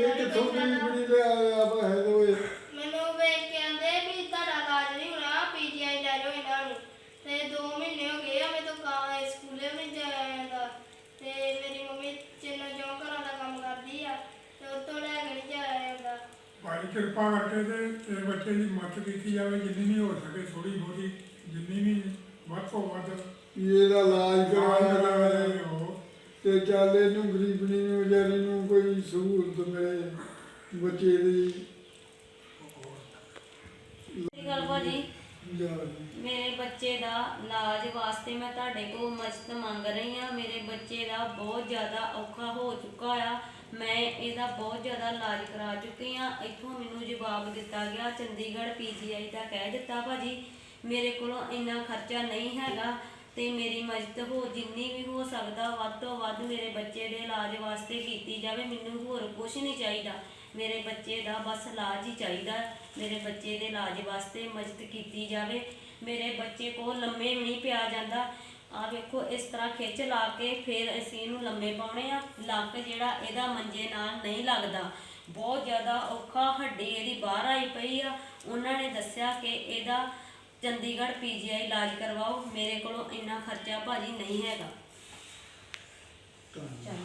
ਇਹ ਕਿੱਥੋਂ ਗਰੀਬਣੀ ਦੇ ਆਇਆ ਵਾ ਹੈ ਓਏ ਮੈਨੂੰ ਵੇਖ ਕੇ ਆਂਦੇ ਵੀ ਤੁਹਾਡਾ ਇਲਾਜ ਨਹੀਂ ਹੋਣਾ ਪੀਜੀਆਈ ਲੈ ਜਾਓ ਇਹਨਾਂ ਨੂੰ। ਤੇ 2 ਮਹੀਨੇ ਹੋ ਗਏ ਆ ਮੈਂ ਤਾਂ ਕਾ ਸਕੂਲੇ ਵੀ ਨਹੀਂ ਜਾਇਆ ਜਾਂਦਾ। ਤੇ ਮੇਰੀ ਮੰਮੀ ਚਿੰਨਾ ਚੌਂ ਘਰਾਂ ਦਾ ਕੰਮ ਕਰਦੀ ਆ ਤੇ ਉੱਥੋਂ ਲੈ ਕੇ ਨਹੀਂ ਜਾਇਆ ਜਾਂਦਾ। ਭਾਈ ਕਿਰਪਾ ਕਰਕੇ ਤੇ ਇਹ ਬੱਚੇ ਦੀ ਮਦਦ ਕੀਤੀ ਜਾਵੇ ਜਿੰਨੀ ਨਹੀਂ ਹੋ ਸਕੇ ਥੋੜੀ ਬਹੁਤੀ ਜਿੰਨੀ ਵੀ ਵੱਧ ਤੋਂ ਵੱਧ। ਇਹਦਾ ਇਲਾਜ ਚੱਲ ਇਹਨੂੰ ਗਰੀਬਣੀ ਨੂੰ ਵਿਚਾਰੀ ਨੂੰ ਕੋਈ ਸਹੂਲਤ ਮਿਲੇ ਬੱਚੇ ਦੀ। ਗੱਲ ਭਾਜੀ ਮੇਰੇ ਬੱਚੇ ਦਾ ਇਲਾਜ ਵਾਸਤੇ ਮੈਂ ਤੁਹਾਡੇ ਕੋਲ ਮਦਦ ਮੰਗ ਰਹੀ ਹਾਂ। ਮੇਰੇ ਬੱਚੇ ਦਾ ਬਹੁਤ ਜ਼ਿਆਦਾ ਔਖਾ ਹੋ ਚੁੱਕਾ ਆ। ਮੈਂ ਇਹਦਾ ਬਹੁਤ ਜ਼ਿਆਦਾ ਇਲਾਜ ਕਰਾ ਚੁੱਕੀ ਆ ਇੱਥੋਂ ਮੈਨੂੰ ਜਵਾਬ ਦਿੱਤਾ ਗਿਆ ਚੰਡੀਗੜ੍ਹ ਪੀਜੀਆਈ ਦਾ ਕਹਿ ਦਿੱਤਾ ਭਾਜੀ। ਮੇਰੇ ਕੋਲੋਂ ਇੰਨਾ ਖਰਚਾ ਨਹੀਂ ਹੈਗਾ। ਤੇ ਮੇਰੀ ਮਦਦ ਹੋ ਜਿੰਨੀ ਵੀ ਹੋ ਸਕਦਾ, ਵੱਧ ਤੋਂ ਵੱਧ ਮੇਰੇ ਬੱਚੇ ਦੇ ਇਲਾਜ ਵਾਸਤੇ ਕੀਤੀ ਜਾਵੇ। ਮੈਨੂੰ ਹੋਰ ਕੁਝ ਨਹੀਂ ਚਾਹੀਦਾ। ਮੇਰੇ ਬੱਚੇ ਦਾ ਬਸ ਇਲਾਜ ਹੀ ਚਾਹੀਦਾ। ਮੇਰੇ ਬੱਚੇ ਦੇ ਇਲਾਜ ਵਾਸਤੇ ਮਦਦ ਕੀਤੀ ਜਾਵੇ। ਮੇਰੇ ਬੱਚੇ ਕੋਲ ਲੰਮੇ ਵੀ ਨਹੀਂ ਪਿਆ ਜਾਂਦਾ। ਆ ਵੇਖੋ, ਇਸ ਤਰ੍ਹਾਂ ਖਿੱਚ ਲਾ ਕੇ ਫਿਰ ਅਸੀਂ ਇਹਨੂੰ ਲੰਮੇ ਪਾਉਣੇ ਆ। ਲੱਕ ਜਿਹੜਾ, ਇਹਦਾ ਮੰਜੇ ਨਾਲ ਨਹੀਂ ਲੱਗਦਾ। ਬਹੁਤ ਜ਼ਿਆਦਾ ਔਖਾ ਹੱਡੀ ਇਹਦੀ ਬਾਹਰ ਆਈ ਪਈ ਆ। ਉਹਨਾਂ ਨੇ ਦੱਸਿਆ ਕਿ ਇਹਦਾ ਚੰਡੀਗੜ੍ਹ ਪੀਜੀਆਈ ਇਲਾਜ ਕਰਵਾਓ। ਮੇਰੇ ਕੋਲੋਂ ਇੰਨਾ ਖਰਚਾ ਭਾਜੀ ਨਹੀਂ ਹੈਗਾ। ਚਲੋ